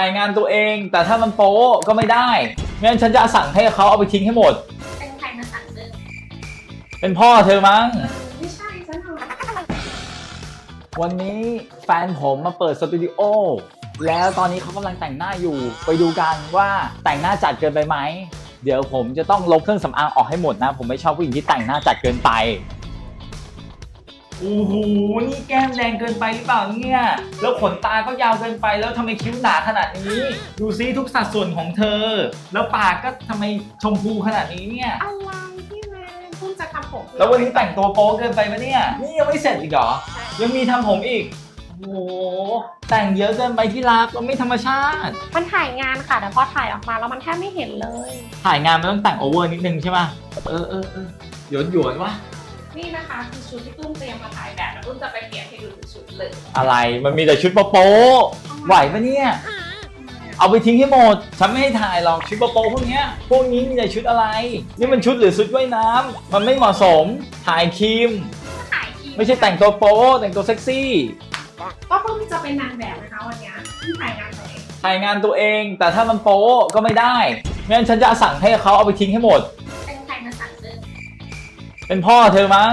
ถ่ายงานตัวเอง แต่ถ้ามันโป๊ก็ไม่ได้งั้นฉันจะสั่งให้เขาเอาไปทิ้งให้หมด เป็นใครมาสั่งซื้อเป็นพ่อเธอมั้ง ไม่ใช่ซะหน่อยวันนี้แฟนผมมาเปิดสตูดิโอแล้วตอนนี้เขากำลังแต่งหน้าอยู่ ไปดูกันว่าแต่งหน้าจัดเกินไปไหม เดี๋ยวผมจะต้องลบเครื่องสำอางออกให้หมดนะ ผมไม่ชอบผู้หญิงที่แต่งหน้าจัดเกินไป โอ้โห นี่แก้มแดงเกินไปหรือเปล่าเนี่ย แล้วขนตาก็ยาวเกินไป แล้วทำไมคิ้วหนาขนาดนี้ ดูซิทุกสัดส่วนของเธอ แล้วปากก็ทำไมชมพูขนาดนี้เนี่ย อะไรพี่แมนเพิ่งจะทำผมแล้ววันนี้แต่งตัวโป๊เกินไปไหมเนี่ย นี่ยังไม่เสร็จอีกเหรอ ยังมีทำผมอีก โอ้โห แต่งเยอะเกินไปที่รักมันไม่ธรรมชาติ มันถ่ายงานค่ะแต่พอถ่ายออกมาแล้วมันแทบไม่เห็นเลย ถ่ายงานมันต้องแต่งโอเวอร์นิดนึงใช่ป่ะ เออเออเออหยวนหยวนๆวะ นี่นะคะคือชุดที่ตุ้มเตรียมมาถ่ายแบบแล้วตุ้มจะไปเปลี่ยนให้ดูทุกชุดเลยอะไรมันมีแต่ชุดโป๊ะๆไหวปะเนี่ย เอาไปทิ้งให้หมด ฉันไม่ให้ถ่ายหรอกชุดโป๊ะๆพวกเนี้ยพวกนี้มีแต่ชุดอะไร นี่มันชุดหรือชุดว่ายน้ำมันไม่เหมาะสมถ่ายครีม ถ่ายทีไม่ใช่แต่งตัวโป๊ะแต่งตัวเซ็กซี่ ก็เพิ่งจะเป็นนางแบบนะคะวันเนี้ยเพิ่งถ่ายงานตัวเองถ่ายงานตัวเองแต่ถ้ามันโป๊ก็ไม่ได้งั้นฉันจะสั่งให้เขาเอาไปทิ้งให้หมด เป็นพ่อเธอมั้ง